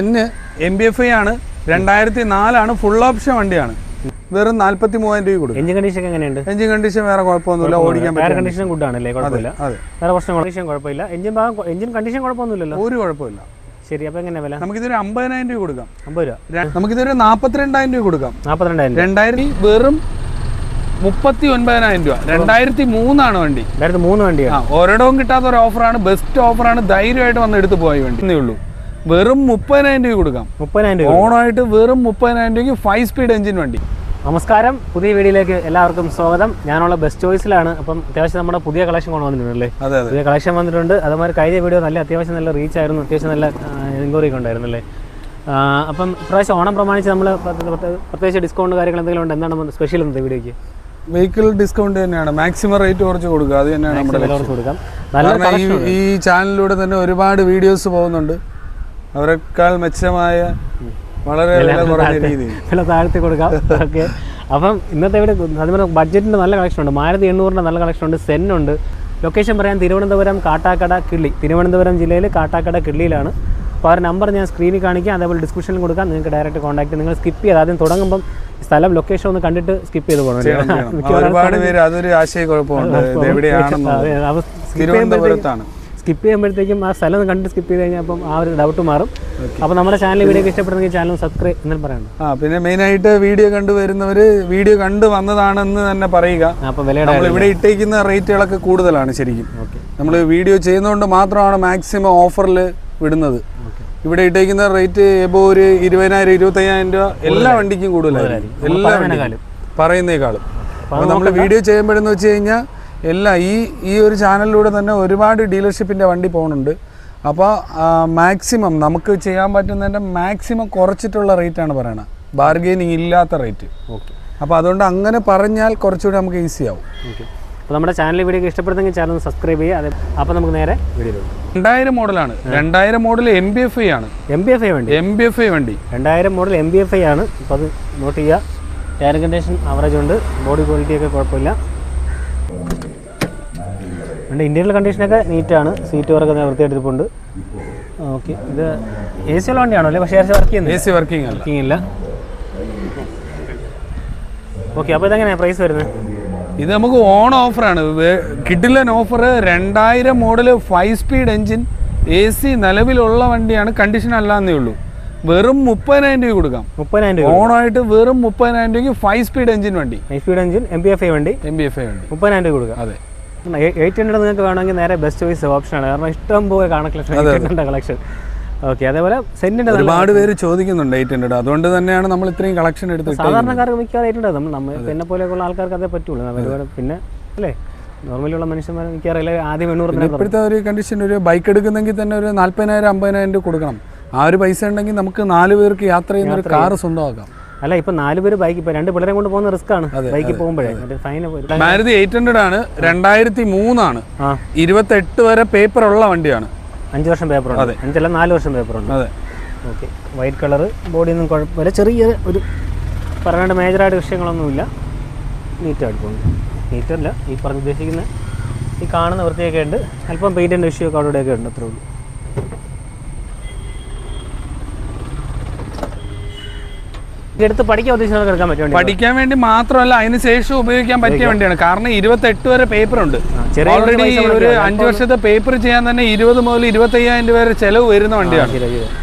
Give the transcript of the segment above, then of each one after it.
N M B F I ആണ്. രണ്ടായിരത്തി നാലാണ് ഫുൾ ഓപ്ഷൻ വണ്ടിയാണ്. വെറും നാല്പത്തി മൂവായിരം രൂപ കൊടുക്കും എഞ്ചിൻ കണ്ടീഷൻ എങ്ങനെയുണ്ട്? എഞ്ചിൻ കണ്ടീഷൻ വേറെ കുഴപ്പമൊന്നുമില്ല ഓടിക്കാൻ പറ്റും. കണ്ടീഷൻ ഗുഡ് ആണല്ലേ? കുഴപ്പമില്ല. അതെ വേറെ പ്രശ്നം കണ്ടീഷൻ കുഴപ്പമില്ല. എഞ്ചിൻ ഭാഗം എഞ്ചിൻ കണ്ടീഷൻ കുഴപ്പമൊന്നുമില്ലല്ലോ? ഒരു കുഴപ്പമില്ല. ശരി അപ്പോൾ എങ്ങനെ വില? നമുക്കിതൊരു അമ്പതിനായിരം രൂപ കൊടുക്കാം. അമ്പത് രൂപ. നമുക്കിതൊരു നാപ്പത്തിരണ്ടായിരം രൂപ കൊടുക്കാം. നാപ്പത്തിരണ്ടായിരം രണ്ടായിരത്തി വെറും മുപ്പത്തി ഒൻപതിനായിരം രൂപ. രണ്ടായിരത്തി മൂന്നാണ് വണ്ടി. രണ്ടായിരത്തി മൂന്ന് വണ്ടിയാണ് ഒരിടവും കിട്ടാത്ത ഒരു ഓഫറാണ് ബെസ്റ്റ് ഓഫറാണ് ധൈര്യമായിട്ട് വന്ന് എടുത്ത് പോയി വണ്ടി. എന്നേ ഉള്ളൂ. വെറും മുപ്പതിനായിരം രൂപ കൊടുക്കാം. മുപ്പതിനായിരം രൂപ ഓണായിട്ട് വെറും മുപ്പതിനായിരം രൂപയ്ക്ക് ഫൈവ് സ്പീഡ് എഞ്ചിൻ വണ്ടി. നമസ്കാരം. പുതിയ വീഡിയോയിലേക്ക് എല്ലാവർക്കും സ്വാഗതം. ഞാനുള്ള ബെസ്റ്റ് ചോയ്സിലാണ് അപ്പം അത്യാവശ്യം നമ്മുടെ പുതിയ കളക്ഷൻ കൊണ്ടുവന്നിട്ടുണ്ടല്ലേ? പുതിയ കളക്ഷൻ വന്നിട്ടുണ്ട്. അതുമാതിരി കഴിഞ്ഞ വീഡിയോ നല്ല അത്യാവശ്യം നല്ല റീച്ച് ആയിരുന്നു. അത്യാവശ്യം നല്ല എൻക്വയറി ഒക്കെ ഉണ്ടായിരുന്നു അല്ലേ ആ, അപ്പം ഇപ്രാവശ്യം ഓണം പ്രമാണിച്ച് നമ്മൾ പ്രത്യേകിച്ച് ഡിസ്കൗണ്ട് കാര്യങ്ങൾ എന്തെങ്കിലും ഉണ്ട്? എന്താണ് സ്പെഷ്യൽ എന്നത് വീഡിയോയ്ക്ക്? വെഹിക്കിൾ ഡിസ്കൗണ്ട് തന്നെയാണ്. മാക്സിമം റേറ്റ് കുറച്ച് കൊടുക്കുക. അത് തന്നെയാണ് നമ്മുടെ ഈ ചാനലിലൂടെ തന്നെ ഒരുപാട് വീഡിയോസ് പോകുന്നുണ്ട്. അവരെക്കാൾ മെച്ചമായ വളരെ വില കുറഞ്ഞ രീതിയിൽ. വില താഴ്ത്തി കൊടുക്കാം. ഓക്കെ. അപ്പം ഇന്നത്തെ ഇവിടെ അതുപോലെ ബഡ്ജറ്റിന്റെ നല്ല കളക്ഷൻ ഉണ്ട്. മാരുതി എണ്ണൂറിന്റെ നല്ല കളക്ഷൻ ഉണ്ട്. സെൻ ഉണ്ട്. ലൊക്കേഷൻ പറയാൻ തിരുവനന്തപുരം കാട്ടാക്കട കിള്ളി. തിരുവനന്തപുരം ജില്ലയിൽ കാട്ടാക്കട കിള്ളിയിലാണ്. അപ്പോൾ ആ നമ്പർ ഞാൻ സ്ക്രീനിൽ കാണിക്കാം. അതേപോലെ ഡിസ്ക്രിപ്ഷനിൽ കൊടുക്കാം. നിങ്ങൾക്ക് ഡയറക്റ്റ് കോൺടാക്ട് നിങ്ങൾ സ്കിപ്പ് ചെയ്ത് ആദ്യം തുടങ്ങുമ്പം സ്ഥലം ലൊക്കേഷൻ ഒന്ന് കണ്ടിട്ട് സ്കിപ്പ് ചെയ്ത് പോകണം. ഒരുപാട് പേര് അതൊരു ആശയക്കുഴപ്പമുണ്ട്. തിരുവനന്തപുരത്താണ്. സ്കിപ്പ് ചെയ്യുമ്പോഴത്തേക്കും ആ സ്ഥലം കണ്ട് സ്കിപ്പ് ചെയ്ത് കഴിഞ്ഞാൽ അപ്പം ആ ഒരു ഡൗട്ട് മാറും. അപ്പോൾ നമ്മുടെ ചാനൽ വീഡിയോ ഇഷ്ടപ്പെടുന്നെങ്കിൽ ചാനൽ സബ്സ്ക്രൈബ് എന്നാലും പറയണം. ആ പിന്നെ മെയിനായിട്ട് വീഡിയോ കണ്ടു വരുന്നവർ വീഡിയോ കണ്ടു വന്നതാണെന്ന് തന്നെ പറയുക. അപ്പോൾ വില നമ്മൾ ഇവിടെ ഇട്ടേക്കുന്ന റേറ്റുകളൊക്കെ കൂടുതലാണ് ശരിക്കും. ഓക്കെ നമ്മൾ വീഡിയോ ചെയ്യുന്നതുകൊണ്ട് മാത്രമാണ് മാക്സിമം ഓഫറിൽ വിടുന്നത്. ഇവിടെ ഇട്ടേക്കുന്ന റേറ്റ് എബോ ഒരു ഇരുപതിനായിരം ഇരുപത്തയ്യായിരം രൂപ എല്ലാ വണ്ടിക്കും കൂടുതലായിരിക്കും. എല്ലാ വണ്ടിക്കും. പറയുന്നേക്കാളും അപ്പോൾ നമ്മൾ വീഡിയോ ചെയ്യുമ്പോഴെന്ന് വെച്ച് കഴിഞ്ഞാൽ എല്ലാ ഈ ഈ ഒരു ചാനലിലൂടെ തന്നെ ഒരുപാട് ഡീലർഷിപ്പിന്റെ വണ്ടി പോകുന്നുണ്ട്. അപ്പോൾ മാക്സിമം നമുക്ക് ചെയ്യാൻ പറ്റുന്നതിന്റെ മാക്സിമം കുറച്ചിട്ടുള്ള റേറ്റാണ് പറയണത്. ബാർഗെയിനിങ് ഇല്ലാത്ത റേറ്റ്. ഓക്കെ. അപ്പോൾ അതുകൊണ്ട് അങ്ങനെ പറഞ്ഞാൽ കുറച്ചുകൂടി നമുക്ക് ഈസി ആവും ഓക്കെ. അപ്പോൾ നമ്മുടെ ചാനൽ വീഡിയോ ഇഷ്ടപ്പെടുന്നെങ്കിൽ ചാനൽ സബ്സ്ക്രൈബ് ചെയ്യുക. അതെ അപ്പോൾ നമുക്ക് നേരെ വീഡിയോ രണ്ടായിരം മോഡലാണ്. രണ്ടായിരം model M P F I ആണ്. എം ബി എഫ് ഐ വണ്ടി? എം ബി എഫ് ഐ വണ്ടി. രണ്ടായിരം model M P F I ആണ്. അപ്പോൾ അത് നോട്ട് ചെയ്യുക. എയർ കണ്ടീഷൻ ആവറേജ് ഉണ്ട്. ബോഡി ക്വാളിറ്റി ഒക്കെ കുഴപ്പമില്ല. വണ്ടി ഇന്റീരിയൽ കണ്ടീഷനൊക്കെ നീറ്റാണ് സീറ്റ് വർക്കൊക്കെ വൃത്തിയായിട്ട് ഇരിപ്പുണ്ട് ഓക്കെ ഇത് എ സി ഉള്ള വണ്ടിയാണോ അല്ലേ? പക്ഷേ വർക്ക് ചെയ്യുന്നത് എ സി വർക്കിംഗ് വർക്കിംഗ് ഇല്ല. ഓക്കെ അപ്പോൾ ഇതെങ്ങനെയാണ് പ്രൈസ് വരുന്നത്? ഇത് നമുക്ക് ഓൺ ഓഫറാണ് കിഡിലൻ ഓഫർ രണ്ടായിരം model five speed engine A C നിലവിലുള്ള വണ്ടിയാണ്. കണ്ടീഷൻ അല്ലാന്നേ ഉള്ളൂ. വെറും മുപ്പതിനായിരം രൂപ കൊടുക്കാം. മുപ്പതിനായിരം രൂപ ഓണായിട്ട് വെറും മുപ്പതിനായിരം രൂപയ്ക്ക് ഫൈവ് സ്പീഡ് എഞ്ചിൻ വണ്ടി. Five speed engine M P F I വണ്ടി. എം ബി എഫ് ഐ വണ്ടി. മുപ്പതിനായിരം രൂപ കൊടുക്കാം. അതെ. എയ്റ്റ് ഹൺഡ്രഡ് നിങ്ങൾക്ക് വേണമെങ്കിൽ നേരെ ബെസ്റ്റ് ചോയ്സ് ഓപ്ഷനാണ് കാരണം ഇഷ്ടം പോലെ കാണാൻ collection eight hundred collection okay അതേപോലെ സെന്റിന്റെ ഒരുപാട് പേര് ചോദിക്കുന്നുണ്ട് എയ്റ്റ് ഹൺഡ്രഡ് അതുകൊണ്ട് തന്നെയാണ് നമ്മൾ ഇത്രയും കളക്ഷൻ എടുത്ത് സാധാരണക്കാർക്ക് മിക്കവാറും എയ്റ്റ് ഹൺഡ്രഡ് നമ്മൾ എന്നെ പോലെയുള്ള ആൾക്കാർക്ക് അതേ പറ്റുള്ളൂ. പിന്നെ അല്ലേ? നോർമലി ഉള്ള മനുഷ്യന്മാർ മിക്കവാറില്ല ആദ്യം എണ്ണൂറ് ഇപ്പോഴത്തെ ഒരു കണ്ടീഷൻ ഒരു ബൈക്ക് എടുക്കുന്നെങ്കിൽ തന്നെ ഒരു നാല്പതിനായിരം അമ്പതിനായിരം രൂപ കൊടുക്കണം. ആ ഒരു പൈസ ഉണ്ടെങ്കിൽ നമുക്ക് നാല് പേർക്ക് യാത്ര ചെയ്യുന്ന ഒരു കാറ് സ്വന്തമാക്കാം. അല്ല ഇപ്പൊ നാല് പേര് ബൈക്ക് ഇപ്പൊ രണ്ട് പിള്ളേരെ കൊണ്ട് പോകുന്ന റിസ്ക് ആണ് ബൈക്കിൽ പോകുമ്പോഴേ. Fine fine Maruti eight hundred ആണ് രണ്ടായിരത്തി മൂന്നാണ് ഇരുപത്തെട്ട് വരെ പേപ്പർ ഉള്ള വണ്ടിയാണ്. അഞ്ച് വർഷം പേപ്പർ ഉണ്ട് അഞ്ചല്ല നാല് വർഷം പേപ്പർ ഉണ്ട് അതെ. ഓക്കെ വൈറ്റ് കളർ ബോഡി ഒന്നും കുഴപ്പമില്ല. ചെറിയ ഒരു പറയാണ്ട് മേജറായിട്ട് വിഷയങ്ങളൊന്നുമില്ല. നീറ്റായിട്ട് പോകുന്നു. നീറ്റല്ല ഈ പറഞ്ഞ് ഉദ്ദേശിക്കുന്ന ഈ കാണുന്ന വൃത്തിയൊക്കെ ഉണ്ട്. അല്പം പെയിന്റിന്റെ വിഷയമൊക്കെ അവിടെ ഇവിടെയൊക്കെ ഉണ്ട് അത്രേ ഉള്ളൂ. എടുത്ത് പഠിക്കാൻ ഉദ്ദേശിച്ചവർക്ക് എടുക്കാൻ പറ്റും വണ്ടി പഠിക്കാൻ വേണ്ടി മാത്രമല്ല അതിന് ശേഷം ഉപയോഗിക്കാൻ പറ്റിയ വണ്ടിയാണ്. കാരണം ഇരുപത്തെട്ട് വരെ പേപ്പർ ഉണ്ട് ഓൾറെഡി ഒരു അഞ്ച് വർഷത്തെ പേപ്പർ ചെയ്യാൻ തന്നെ ഇരുപത് മുതൽ ഇരുപത്തി അയ്യായിരം രൂപ വരെ ചെലവ് വരുന്ന വണ്ടിയാണ്.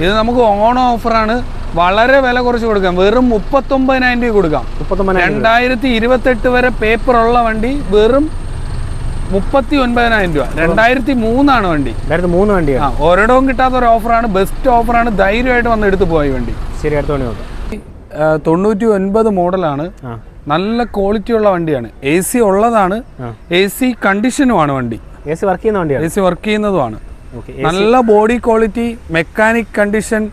ഇത് നമുക്ക് ഓണം ഓഫറാണ് വളരെ വില കുറച്ച് കൊടുക്കാം. വെറും മുപ്പത്തൊമ്പതിനായിരം രൂപ കൊടുക്കാം. രണ്ടായിരത്തി ഇരുപത്തെട്ട് വരെ പേപ്പർ ഉള്ള വണ്ടി വെറും മുപ്പത്തി ഒൻപതിനായിരം രൂപ. രണ്ടായിരത്തി മൂന്നാണ് വണ്ടി. മൂന്ന് വണ്ടി ആ ഒരിടവും കിട്ടാത്ത ഒരു ഓഫറാണ് ബെസ്റ്റ് ഓഫറാണ് ധൈര്യമായിട്ട് വന്ന് എടുത്തു പോയി വണ്ടി. ശരി അടുത്ത വണ്ടി നോക്കാം. തൊണ്ണൂറ്റി ഒൻപത് മോഡലാണ്. നല്ല ക്വാളിറ്റി ഉള്ള വണ്ടിയാണ്. എ സി ഉള്ളതാണ്. എ സി കണ്ടീഷനുമാണ് വണ്ടി. എ സി വർക്ക് ചെയ്യുന്ന വണ്ടിയാണ്? എ സി വർക്ക് ചെയ്യുന്നതുമാണ്. നല്ല body quality mechanic condition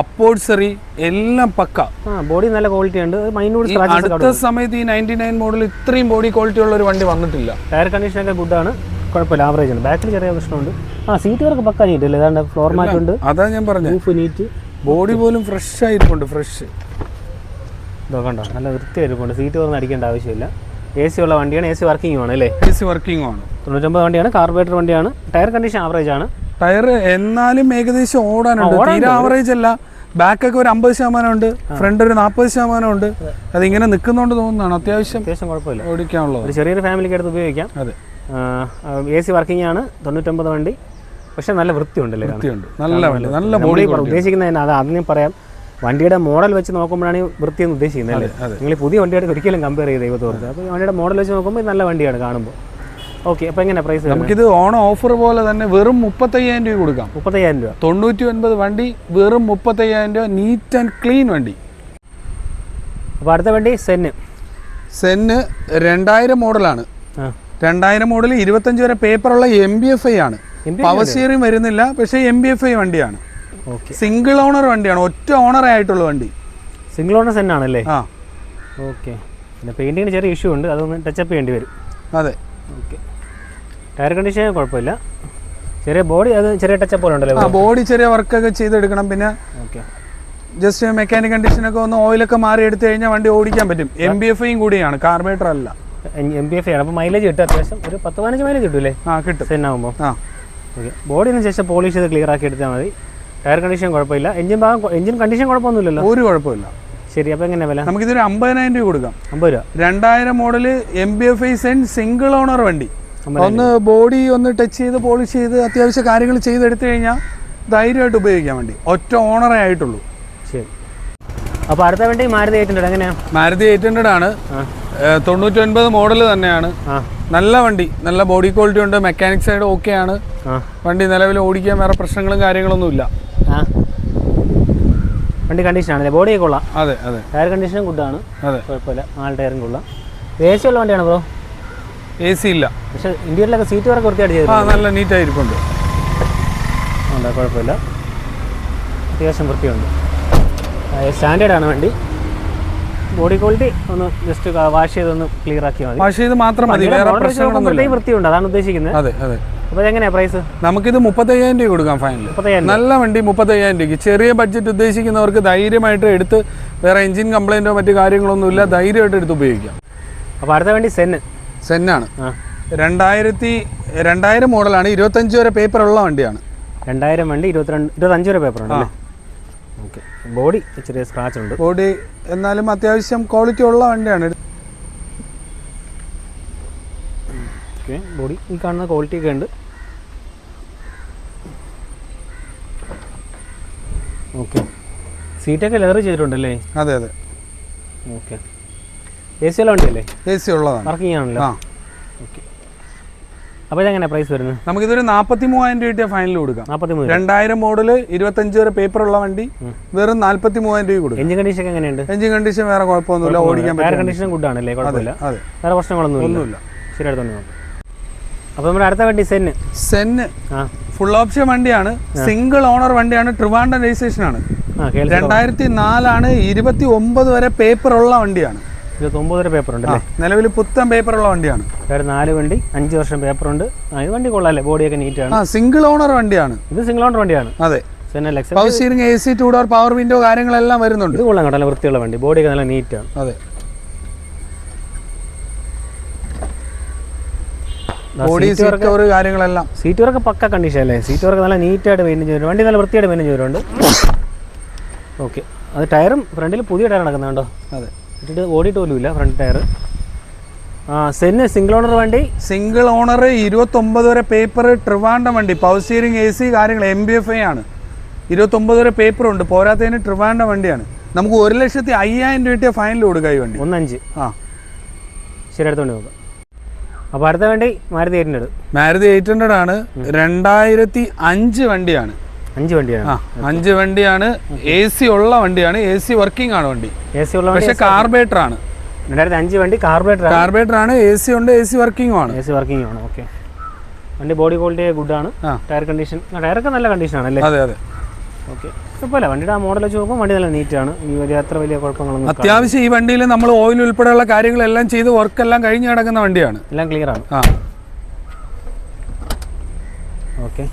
upholstery എല്ലാം പക്ക. ബോഡി നല്ല ക്വാളിറ്റി ഉണ്ട്. അടുത്ത സമയത്ത് ഈ നയന്റി നയൻ മോഡൽ ഇത്രയും ബോഡി ക്വാളിറ്റി ഉള്ള ഒരു വണ്ടി വന്നിട്ടില്ല. ടയർ കണ്ടീഷൻ ഒക്കെ ഗുഡാണ് കുഴപ്പമില്ല ആവറേജ് ആണ്. ബാക്കിൽ ചെറിയ പ്രശ്നമുണ്ട്. ആ സീറ്റ് വർക്ക് പക്ക നീറ്റ് അല്ലേ? ഏതാണ്ട് ഫ്ലോർ മാറ്റ് ഉണ്ട്. അതാ ഞാൻ പറഞ്ഞു. നീറ്റ് ബോഡി പോലും ഫ്രഷ് ആയിരിക്കുന്നുണ്ട് ഫ്രഷ് ഇതൊക്കെ കണ്ടോ? നല്ല വൃത്തിയായിരിക്കുന്നുണ്ട് സീറ്റ് തുറന്ന് അടിക്കേണ്ട ആവശ്യമില്ല. എ സി ഉള്ള വണ്ടിയാണ് എ സി വർക്കിംഗ് ആണ് അല്ലേ? എ സി വർക്കിംഗ് ആണ്. തൊണ്ണൂറ്റൊമ്പത് വണ്ടിയാണ് കാർബറേറ്റർ വണ്ടിയാണ്. ടയർ കണ്ടീഷൻ ആവറേജ് ആണ്. ടയർ എന്നാലും ഏകദേശം ഓടാനുണ്ട്. തീരെ ആവറേജ് അല്ല. ബാക്കൊക്കെ ഒരു അമ്പത് ശതമാനം ഉണ്ട്. ഫ്രണ്ട് ഒരു നാൽപ്പത് ശതമാനം ഉണ്ട്. അതിങ്ങനെ നിൽക്കുന്നോണ്ട് തോന്നുന്നതാണ്. അത്യാവശ്യം അത്യാവശ്യം കുഴപ്പമില്ല. ഓടിക്കാനുള്ളത്. ഒരു ചെറിയൊരു ഫാമിലിക്ക് അടുത്ത് ഉപയോഗിക്കാം. അതെ. എ സി വർക്കിംഗ് ആണ് തൊണ്ണൂറ്റൊമ്പത് വണ്ടി. പക്ഷെ നല്ല വൃത്തിയുണ്ടല്ലേ വൃത്തിയുണ്ട്. നല്ല വണ്ടി നല്ല ബോഡി ഉദ്ദേശിക്കുന്നതിന് അത് ആദ്യം പറയാം. വണ്ടിയുടെ മോഡൽ വെച്ച് നോക്കുമ്പോഴാണ് വൃത്തി എന്ന് ഉദ്ദേശിക്കുന്നത് അല്ലേ? നിങ്ങൾ പുതിയ വണ്ടിയായിട്ട് ഒരിക്കലും കമ്പയർ ചെയ്ത് ദൈവത്തോർത്ത് അപ്പോൾ വണ്ടിയുടെ മോഡൽ വെച്ച് നോക്കുമ്പോൾ നല്ല വണ്ടിയാണ് കാണുമ്പോൾ. ഓക്കെ അപ്പോൾ എങ്ങനെ പ്രൈസ് നമുക്കിത് ഓണം ഓഫർ പോലെ തന്നെ വെറും മുപ്പത്തയ്യായിരം രൂപ കൊടുക്കാം. മുപ്പത്തയ്യായിരം രൂപ. തൊണ്ണൂറ്റി ഒൻപത് വണ്ടി വെറും മുപ്പത്തയ്യായിരം രൂപ നീറ്റ് ആൻഡ് ക്ലീൻ വണ്ടി. അപ്പോൾ അടുത്ത വണ്ടി സെന്ന് സെന്ന് രണ്ടായിരം മോഡലാണ്. രണ്ടായിരം മോഡൽ ഇരുപത്തഞ്ച് വരെ പേപ്പറുള്ള എം ബി എഫ് ഐ ആണ്. പവർ സ്റ്റിയറിംഗ് വരുന്നില്ല പക്ഷേ എം ബി എഫ് ഐ വണ്ടിയാണ്. സിംഗിൾ ഓണർ വണ്ടിയാണ്. ഒറ്റ ഓണർ ആയിട്ടുള്ള വണ്ടി. സിംഗിൾ ഓണർ തന്നെ ആണല്ലേ? ആ. ഓക്കെ പിന്നെ പെയിന്റിങ്ങിന് ചെറിയ ഇഷ്യൂ ഉണ്ട്. അതൊന്ന് ടച്ചപ്പ് ചെയ്യേണ്ടി വരും. അതെ. ഓക്കെ ടയർ കണ്ടീഷൻ കുഴപ്പമില്ല. ചെറിയ ബോഡി അത് ചെറിയ ടച്ചപ്പ് പോലെ ഉണ്ടല്ലോ ആ ബോഡി ചെറിയ വർക്കൊക്കെ ചെയ്തെടുക്കണം. പിന്നെ ഓക്കെ ജസ്റ്റ് മെക്കാനിക് കണ്ടീഷനൊക്കെ ഒന്ന് ഓയിലൊക്കെ മാറി എടുത്തു കഴിഞ്ഞാൽ വണ്ടി ഓടിക്കാൻ പറ്റും. എം ബി എഫ് ഐയും കൂടിയാണ്. കാർബേറ്റർ അല്ല. എം ബി എഫ് ആണ്. അപ്പോൾ മൈലേജ് കിട്ടും അത്യാവശ്യം. ഒരു പത്ത് പതിനഞ്ച് മൈലേജ് കിട്ടൂലേ? ആ കിട്ടും. സെൻ ആകുമ്പോൾ ആ. ഓക്കെ ബോഡിന് ശേഷം പോളിഷ് ചെയ്ത് ക്ലിയർ ആക്കി എടുത്താൽ മതി. ടയർ കണ്ടീഷൻ കുഴപ്പമില്ല. എഞ്ചിൻ ഭാഗം എഞ്ചിൻ കണ്ടീഷൻ കുഴപ്പമൊന്നുമില്ലല്ലോ. ഒരു കുഴപ്പമില്ല. ശരി അപ്പോൾ എങ്ങനെ വില? നമുക്കിതൊരു അമ്പതിനായിരം രൂപ കൊടുക്കാം. അമ്പത് രൂപ. രണ്ടായിരം model M P F I Zen single owner വണ്ടി. ഒന്ന് ബോഡി ഒന്ന് ടച്ച് ചെയ്ത് പോളിഷ് ചെയ്ത് അത്യാവശ്യ കാര്യങ്ങൾ ചെയ്തെടുത്തു കഴിഞ്ഞാൽ ധൈര്യമായിട്ട് ഉപയോഗിക്കാൻ വേണ്ടി. ഒറ്റ ഓണറേ ആയിട്ടുള്ളൂ. ശരി. അപ്പോൾ അടുത്ത വേണ്ടി മാരുതി എയ്റ്റ് ഹൺഡ്രഡ് എങ്ങനെയാണ് മാരുതി എയ്റ്റ് ഹൺഡ്രഡ് ആണ്. ആ. തൊണ്ണൂറ്റി ഒൻപത് മോഡൽ തന്നെയാണ്. നല്ല വണ്ടി നല്ല ബോഡി ക്വാളിറ്റി ഉണ്ട് മെക്കാനിക് സൈഡ് ഓക്കെ ആണ്. വണ്ടി നിലവിൽ ഓടിക്കാൻ വേറെ പ്രശ്നങ്ങളും കാര്യങ്ങളൊന്നും ഇല്ല. വണ്ടി കണ്ടീഷൻ ആണല്ലേ? ബോഡിയൊക്കെ കൊള്ളാം. അതെ അതെ. ടയർ കണ്ടീഷനും ഗുഡാണ് അതെ. കുഴപ്പമില്ല. നാല് ടയറും കൊള്ളാം. എ സി ഉള്ള വണ്ടിയാണ് ബ്രോ എ സി ഇല്ല. പക്ഷെ ഇന്ത്യയിലൊക്കെ സീറ്റ് വർക്ക് വൃത്തിയായിട്ട് ചെയ്തു നല്ല നീറ്റ് ആയിരിക്കുന്നുണ്ട് ഉണ്ട്? കുഴപ്പമില്ല. അത്യാവശ്യം വൃത്തിയുണ്ട്. സ്റ്റാൻഡേർഡ് ആണ് വണ്ടി. ബോഡി ക്വാളിറ്റി ഒന്ന് ജസ്റ്റ് വാഷ് ചെയ്തൊന്ന് ക്ലിയർ ആക്കിയാൽ മതി. വാഷ് ചെയ്ത് മാത്രം മതി വേറെ പ്രശ്നങ്ങളൊന്നും വൃത്തിയുണ്ട് അതാണ് ഉദ്ദേശിക്കുന്നത്. അതെ അതെ. പ്രൈസ് നമുക്കിത് മുപ്പത്തയ്യായിരം രൂപ കൊടുക്കാം ഫൈനൽ നല്ല വണ്ടി മുപ്പത്തയ്യായിരം രൂപയ്ക്ക്. ചെറിയ ബഡ്ജറ്റ് ഉദ്ദേശിക്കുന്നവർക്ക് ധൈര്യമായിട്ട് എടുത്ത് വേറെ എഞ്ചിൻ കംപ്ലൈന്റോ മറ്റു കാര്യങ്ങളൊന്നും ഇല്ല ധൈര്യമായിട്ട് എടുത്ത് ഉപയോഗിക്കാം. അപ്പോൾ അടുത്ത വണ്ടി സെന്ന് സെന്നാണ് രണ്ടായിരത്തി രണ്ടായിരം മോഡലാണ് ഇരുപത്തഞ്ച് വരെ പേപ്പർ ഉള്ള വണ്ടിയാണ്. രണ്ടായിരം വണ്ടി ഇരുപത്തിരണ്ട് ഇരുപത്തഞ്ച് വരെ പേപ്പർ ഉണ്ട് അല്ലേ ഓക്കെ. ബോഡി ചെറിയ സ്ക്രാച്ച് ഉണ്ട്. ബോഡി എന്നാലും അത്യാവശ്യം ക്വാളിറ്റി ഉള്ള വണ്ടിയാണ്. ഓക്കെ. ബോഡി ഈ കാണുന്ന ക്വാളിറ്റി ഒക്കെ ഉണ്ട്. ഓക്കെ. സീറ്റൊക്കെ ലെതർ ചെയ്തിട്ടുണ്ടല്ലേ? അതെ അതെ. ഓക്കെ. എ സി ഉള്ള വണ്ടിയല്ലേ? എ സി ഉള്ളതാണ്. വർക്കിംഗ് ആണല്ലോ. ആ. ഓക്കെ. അപ്പോൾ ഇതെങ്ങനെ പ്രൈസ് വരുന്നത്? നമുക്കിതൊരു നാൽപ്പത്തി മൂവായിരം രൂപ ഫൈനൽ കൊടുക്കാം. നാൽപ്പത്തി മൂന്ന് രണ്ടായിരം മോഡൽ ഇരുപത്തഞ്ച് വരെ പേപ്പർ ഉള്ള വണ്ടി വെറും നാൽപ്പത്തി മൂവായിരം രൂപ കൊടുക്കും. എഞ്ചിൻ കണ്ടീഷൻ എങ്ങനെയുണ്ട്? എഞ്ചിൻ കണ്ടീഷൻ വേറെ കുഴപ്പമൊന്നുമില്ല ഓടിക്കാൻ പറ്റും കണ്ടീഷൻ ഗുഡ് ആണല്ലേ? കുഴപ്പമില്ല. അതെ. വേറെ പ്രശ്നങ്ങളൊന്നുമില്ല. ഒന്നുമില്ല. ശരി അടുത്തോണ്ട് നോക്കാം. അപ്പോൾ നമ്മുടെ അടുത്ത വണ്ടി സെന്ന് സെന്ന് ഫുൾ ഓപ്ഷൻ വണ്ടിയാണ്. സിംഗിൾ ഓണർ വണ്ടിയാണ്. ട്രിവാൻഡം രജിസ്ട്രേഷൻ ആണ്. രണ്ടായിരത്തി നാലാണ് ഇരുപത്തി ഒമ്പത് വരെ പേപ്പർ ഉള്ള വണ്ടിയാണ്. ഇരുപത്തൊമ്പത് വരെ പേപ്പർ ഉണ്ട് നിലവിൽ പുത്തൻ പേപ്പർ ഉള്ള വണ്ടിയാണ്. വേറെ നാല് വണ്ടി അഞ്ച് വർഷം പേപ്പർ ഉണ്ട്. ഇത് വണ്ടി കൊള്ളാല്ലേ ബോഡിയൊക്കെ നീറ്റ് ആണ്. സിംഗിൾ ഓണർ വണ്ടിയാണ്. ഇത് സിംഗിൾ ഓണർ വണ്ടിയാണ്. അതെ. Power steering A C two door power window കാര്യങ്ങളെല്ലാം വരുന്നുണ്ട്. ഇത് കൊള്ളാം കേട്ടോ നല്ല വൃത്തിയുള്ള വണ്ടി. ബോഡിയൊക്കെ നല്ല നീറ്റാണ് അതെ. ബോഡി കവർ കാര്യങ്ങളെല്ലാം. സീറ്റ് വർക്ക് പക്ക കണ്ടീഷൻ അല്ലേ? സീറ്റ് വർക്ക് നല്ല നീറ്റായിട്ട് മെയിന്റെയിൻ ചെയ്തിട്ടുണ്ട്. വണ്ടി നല്ല വൃത്തിയായിട്ട് മെയിന്റെയിൻ ചെയ്തിട്ടുണ്ട്. ഓക്കെ അത് ടയറും ഫ്രണ്ടിൽ പുതിയ ടയർ നടക്കുന്നുണ്ടോ? അതെ. ഇട്ടിട്ട് ഓടിയിട്ട് പോലും ഇല്ല ഫ്രണ്ട് ടയർ ആ സെന്ന് സിംഗിൾ ഓണർ വണ്ടി? സിംഗിൾ ഓണർ ഇരുപത്തൊമ്പത് വരെ പേപ്പർ ട്രിവാൻഡം വണ്ടി. പവർ സ്റ്റിയറിംഗ് എ സി കാര്യങ്ങൾ എം ബി എഫ് ഐ ആണ്. ഇരുപത്തൊമ്പത് വരെ പേപ്പർ ഉണ്ട്. പോരാത്തതിന് ട്രിവാൻഡം വണ്ടിയാണ്. നമുക്ക് ഒരു ലക്ഷത്തി അയ്യായിരം രൂപ ഫൈനൽ കൊടുക്കുക ഈ വണ്ടി. ഒന്നഞ്ച്. ആ. ശരി അടുത്തോണ്ട് നോക്കാം. അപ്പോൾ അടുത്ത വണ്ടി Maruti eight hundred Maruti eight hundred ആണ്. രണ്ടായിരത്തി അഞ്ച് വണ്ടിയാണ്. അഞ്ച് വണ്ടിയാണ്. ആ അഞ്ച് വണ്ടിയാണ്. എ സി ഉള്ള വണ്ടിയാണ്. എ സി വർക്കിംഗ് ആണ് വണ്ടി. എ സി ഉള്ള പക്ഷെ കാർബേറ്റർ ആണ്. രണ്ടായിരത്തി അഞ്ച് വണ്ടി കാർബേറ്റർ കാർബേറ്റർ ആണ് എ സി ഉണ്ട് എ സി വർക്കിംഗും ആണ്. എ സി വർക്കിംഗ് ആണ്. ഓക്കെ വണ്ടി ബോഡി ക്വാളിറ്റി ഗുഡ് ആണ്. ടയർ കണ്ടീഷൻ ടയറൊക്കെ നല്ല കണ്ടീഷൻ ആണല്ലേ? അതെ അതെ. ഓക്കെ കുഴപ്പമില്ല. വണ്ടിയുടെ ആ മോഡൽ വെച്ച് നോക്കുമ്പോൾ വണ്ടി നല്ല നീറ്റാണ് ഈ വലിയ അത്ര വലിയ കുഴപ്പങ്ങളൊന്നും അത്യാവശ്യം ഈ വണ്ടിയിൽ നമ്മൾ ഓയിൽ ഉൾപ്പെടെയുള്ള കാര്യങ്ങളെല്ലാം ചെയ്ത് വർക്ക് എല്ലാം കഴിഞ്ഞ് കിടക്കുന്ന വണ്ടിയാണ്. എല്ലാം ക്ലിയർ ആണ്. ആ. ഓക്കെ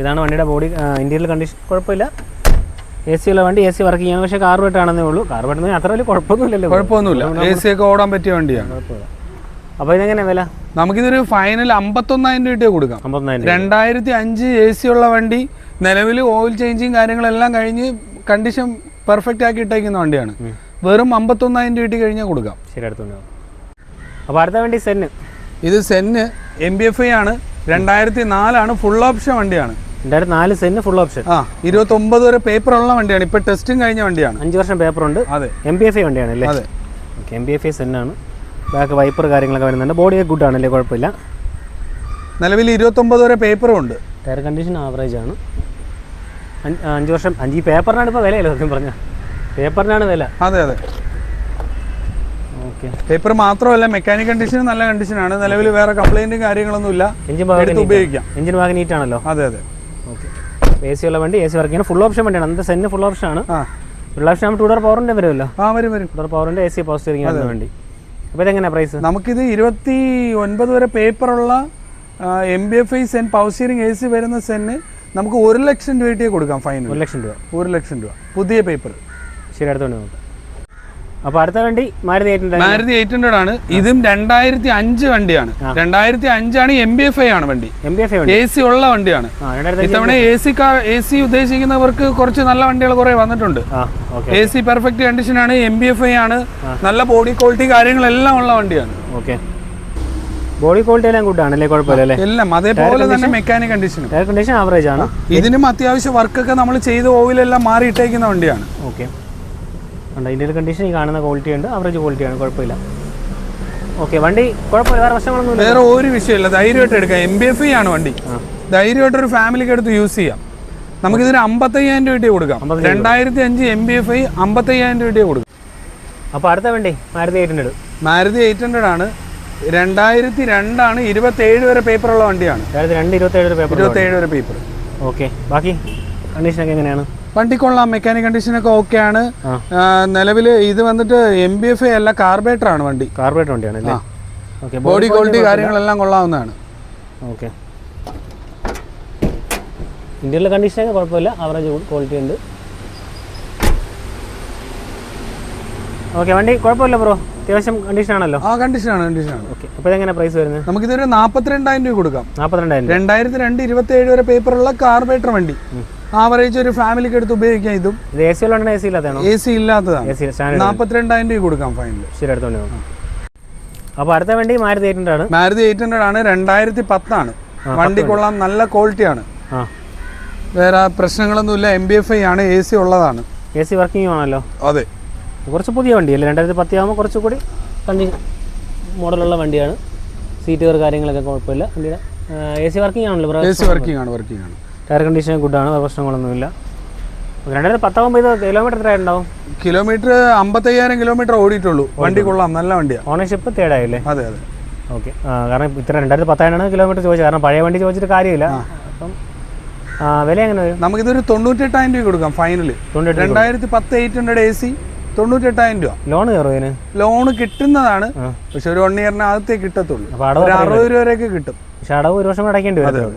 ഇതാണ് വണ്ടിയുടെ ബോഡി ഇന്റീരിയൽ കണ്ടീഷൻ കുഴപ്പമില്ല. എ സി ഉള്ള വണ്ടി എ സി വർക്ക് ചെയ്യാൻ പക്ഷേ കാർ ആണെന്നേ ഉള്ളൂ. കാർബറേറ്റ് അത്ര വലിയ കുഴപ്പമൊന്നുമില്ലല്ലോ. കുഴപ്പമൊന്നുമില്ല. എ സി ഒക്കെ ഓടാൻ പറ്റിയ വണ്ടിയാണ്. അപ്പോൾ ഇതെങ്ങനെയാണ് വില? നമുക്കിതൊരു ഫൈനൽ അമ്പത്തൊന്നായിരം രൂപ കൊടുക്കാം. രണ്ടായിരത്തി അഞ്ച് എ സി ഉള്ള വണ്ടി നിലവിൽ ഓയിൽ ചേഞ്ചിങ് കാര്യങ്ങളെല്ലാം കഴിഞ്ഞ് കണ്ടീഷൻ പെർഫെക്റ്റ് ആക്കി ഇട്ടേക്കുന്ന വണ്ടിയാണ്. വെറും അമ്പത്തൊന്നായിരം രൂപ കഴിഞ്ഞാൽ കൊടുക്കാം. ശരി അടുത്തുണ്ട് അപ്പോൾ അടുത്ത വണ്ടി സെന്ന്. ഇത് Zen M P F I ആണ്. രണ്ടായിരത്തി നാലാണ് ഫുൾ ഓപ്ഷൻ വണ്ടിയാണ്. രണ്ടായിരത്തി നാല് സെന്റ് ഫുൾ ഓപ്ഷൻ ആ ഇരുപത്തൊമ്പത് വരെ പേപ്പർ ഉള്ള വണ്ടിയാണ്. ഇപ്പൊ ടെസ്റ്റും കഴിഞ്ഞ വണ്ടിയാണ്. അഞ്ച് വർഷം പേപ്പറുണ്ട് അതെ. എം പി എഫ് ഐ വണ്ടിയാണ് അല്ലേ? അതെ. Okay M P F I സെന്നാണ് back wiper കാര്യങ്ങളൊക്കെ വരുന്നുണ്ട്. ബോഡി ഗുഡ് ആണല്ലേ കുഴപ്പമില്ല. നിലവിൽ ഇരുപത്തൊമ്പത് വരെ പേപ്പറും ഉണ്ട്. ടയർ കണ്ടീഷൻ ആവറേജ് ആണ്. അഞ്ച് വർഷം അഞ്ച് ഈ പേപ്പറിനാണ് ഇപ്പോൾ വിലയല്ലോ സത്യം പറഞ്ഞാൽ പേപ്പറിനാണ് വില. അതെ അതെ. ഓക്കെ പേപ്പർ മാത്രമല്ല മെക്കാനിക് കണ്ടീഷനും നല്ല കണ്ടീഷനാണ് നിലവിൽ വേറെ കംപ്ലൈന്റും കാര്യങ്ങളൊന്നും ഇല്ല എഞ്ചിൻ ഭാഗം ഉപയോഗിക്കാം. എഞ്ചിൻ ഭാഗം നീറ്റ് ആണല്ലോ? അതെ അതെ. എ സി ഉള്ള വണ്ടി എ സി വർക്ക് ചെയ്യുന്ന ഫുൾ ഓപ്ഷൻ വണ്ടിയാണ്. അന്നത്തെ സെന്റ് ഫുൾ ഓപ്ഷൻ ആണ്. ഫുൾ ഓപ്ഷൻ ആകുമ്പോൾ ടൂ ഡോർ പവറിന്റെ വരുമല്ലോ? ആ വരും വരും. ടൂ ഡോർ പവറിന്റെ എ സി പവർ സ്റ്റിയറിംഗ് വണ്ടി. അപ്പോൾ ഇതെങ്ങനെ പ്രൈസ് നമുക്കിത് ഇരുപത്തി ഒൻപത് വരെ പേപ്പറുള്ള M B F I Zen power steering A C വരുന്ന സെന്ന് നമുക്ക് ഒരു ലക്ഷം രൂപയ്ക്ക് കൊടുക്കാം ഫൈനൽ ഒരു ലക്ഷം രൂപ. ഒരു ലക്ഷം രൂപ. പുതിയ പേപ്പർ ശരി അടുത്തോണ്ട് നോക്കാം. അപ്പോൾ അടുത്ത വണ്ടി Maruti eight Maruti eight hundred ആണ്. ഇതും രണ്ടായിരത്തി അഞ്ച് വണ്ടിയാണ്. രണ്ടായിരത്തി അഞ്ചാണ് എം ബി എഫ് ഐ ആണ് വണ്ടി. M B F I A C ഉള്ള വണ്ടിയാണ്. ഇത്തവണ A C car A C ഉദ്ദേശിക്കുന്നവർക്ക് കുറച്ച് നല്ല വണ്ടികൾ കുറെ വന്നിട്ടുണ്ട്. എ സി പെർഫെക്റ്റ് കണ്ടീഷൻ ആണ് എം ബി എഫ് ഐ ആണ്. നല്ല ബോഡി ക്വാളിറ്റി കാര്യങ്ങളെല്ലാം ഉള്ള വണ്ടിയാണ്. ഓക്കെ ബോഡി ക്വാളിറ്റി എല്ലാം ഗുഡ് അല്ലേ? കുഴപ്പമില്ല എല്ലാം. അതേപോലെ തന്നെ മെക്കാനിക് കണ്ടീഷൻ കണ്ടീഷൻ ആവറേജ് ആണ്. ഇതിനും അത്യാവശ്യം വർക്കൊക്കെ നമ്മൾ ചെയ്ത് ഓയിലെല്ലാം മാറി ഇട്ടേക്കുന്ന വണ്ടിയാണ്. ഓക്കെ ഉണ്ട് ഇന്ത്യയിൽ കണ്ടീഷൻ ഈ കാണുന്ന ക്വാളിറ്റി ഉണ്ട് ആവറേജ് ക്വാളിറ്റി ആണ് കുഴപ്പമില്ല. ഓക്കെ വണ്ടി കുഴപ്പമില്ല വേറെ പ്രശ്നങ്ങളൊന്നും വേറെ ഒരു വിഷയമില്ല ധൈര്യമായിട്ട് എടുക്കാം. എം ബി എഫ് ഇ ആണ് വണ്ടി. ധൈര്യമായിട്ട് ഒരു ഫാമിലിക്ക് എടുത്ത് യൂസ് ചെയ്യാം. നമുക്ക് ഇതിന് അമ്പത്തയ്യായിരം രൂപ കൊടുക്കാം. രണ്ടായിരത്തി അഞ്ച് എം ബി എഫ് ഐ അമ്പത്തയ്യായിരം രൂപ കൊടുക്കാം. അപ്പോൾ അടുത്ത വണ്ടി Maruti eight hundred Maruti eight hundred ആണ്. രണ്ടായിരത്തി രണ്ടാണ് ഇരുപത്തേഴ് വരെ പേപ്പർ ഉള്ള വണ്ടിയാണ്. രണ്ട് ഇരുപത്തേഴ് പേപ്പർ ഇരുപത്തേഴ് വരെ പേപ്പർ ഓക്കെ ബാക്കി കണ്ടീഷനൊക്കെ എങ്ങനെയാണ്? വണ്ടി കൊള്ളാം മെക്കാനിക് കണ്ടീഷനൊക്കെ ഓക്കെ ആണ്. നിലവിൽ ഇത് വന്നിട്ട് എം ബി എഫ് അല്ല കാർബേറ്റർ ആണ് വണ്ടി. കാർബേറ്റർ വണ്ടിയാണ് ബോഡി ക്വാളിറ്റി കാര്യങ്ങളെല്ലാം കൊള്ളാവുന്നതാണ്. ഓക്കെ ഇന്ത്യയിലെ കണ്ടീഷനൊക്കെ കുഴപ്പമില്ല ആവറേജ് ക്വാളിറ്റി ഉണ്ട്. ഓക്കെ വണ്ടി കുഴപ്പമില്ല ബ്രോ അത്യാവശ്യം കണ്ടീഷൻ ആണല്ലോ. ആ കണ്ടീഷൻ ആണ് കണ്ടീഷൻ ആണ്. ഓക്കെ അപ്പോൾ എങ്ങനെ പ്രൈസ് വരുന്നത്? നമുക്ക് ഇതൊരു നാൽപ്പത്തിരണ്ടായിരം രൂപ കൊടുക്കാം. നാൽപ്പത്തിരണ്ടായിരം രണ്ടായിരത്തി രണ്ട് ഇരുപത്തി ഏഴ് വരെ പേപ്പറുള്ള കാർബേറ്റർ വണ്ടി. ആവറേജ് ഒരു ഫാമിലിക്ക് എടുത്ത് ഉപയോഗിക്കാം ഇതും. എ സി ഉള്ളതാണ് എ സി ഇല്ലാത്തതാണോ. എ സി ഇല്ലാത്തതാണ് നാൽപ്പത്തിരണ്ടായിരം രൂപ കൊടുക്കാം ഫൈനൽ ശരി എടുത്തോണ്ട് നോക്കാം. അപ്പോൾ അടുത്ത വണ്ടി മാരുതി എയ്റ്റ് ആണ്. മാരുതി എയ്റ്റ് ഹൺഡ്രഡ് ആണ് രണ്ടായിരത്തി പത്താണ് വണ്ടി. കൊള്ളാം നല്ല ക്വാളിറ്റിയാണ് ആണ്. വേറെ പ്രശ്നങ്ങളൊന്നുമില്ല എം ബി എഫ് ഐ ആണ് എ സി ഉള്ളതാണ്. എ സി വർക്കിംഗ് ആണല്ലോ. അതെ. കുറച്ച് പുതിയ വണ്ടിയല്ലേ? രണ്ടായിരത്തി പത്തി ആകുമ്പോൾ കുറച്ചുകൂടി കണ്ടി മോഡലുള്ള വണ്ടിയാണ്. സീറ്റുകൾ കാര്യങ്ങളൊക്കെ കുഴപ്പമില്ല. വണ്ടിയുടെ എ സി വർക്കിംഗ് ആണല്ലോ എ സി വർക്കിംഗ് ആണ് വർക്കിംഗ് ആണ്. ടയർ കണ്ടീഷൻ ഗുഡാണ് പ്രശ്നങ്ങളൊന്നുമില്ല. രണ്ടായിരത്തി പത്തൊമ്പത് കിലോമീറ്റർ എത്ര ഉണ്ടാവും കിലോമീറ്റർ അമ്പത്തയ്യായിരം കിലോമീറ്റർ ഓടിയിട്ടുള്ളൂ. വണ്ടി കൊള്ളാം നല്ല വണ്ടിയാണ് ഓണർഷിപ്പ് തേടായില്ലേ അതെ അതെ. ഓക്കെ കാരണം ഇത്ര രണ്ടായിരത്തി പത്തായിരമാണ് കിലോമീറ്റർ ചോദിച്ചത്. കാരണം പഴയ വണ്ടി ചോദിച്ചിട്ട് കാര്യമില്ല. അപ്പം വില എങ്ങനെ വരും? നമുക്കിതൊരു തൊണ്ണൂറ്റെട്ടായിരം രൂപ കൊടുക്കാം ഫൈനൽ രണ്ടായിരത്തി പത്ത് എയ്റ്റ് ഹൺഡ്രഡ് എ സി തൊണ്ണൂറ്റെട്ടായിരം രൂപ. ലോൺ കയറും ഇതിന്? ലോൺ കിട്ടുന്നതാണ്. പക്ഷെ ഒരു വൺ ഇയറിനകത്തേ കിട്ടത്തുള്ളൂ. ഒരു അറുപത് രൂപ വരെയൊക്കെ കിട്ടും. പക്ഷേ അടവ് ഒരു വർഷം അടയ്ക്കേണ്ടി വരും.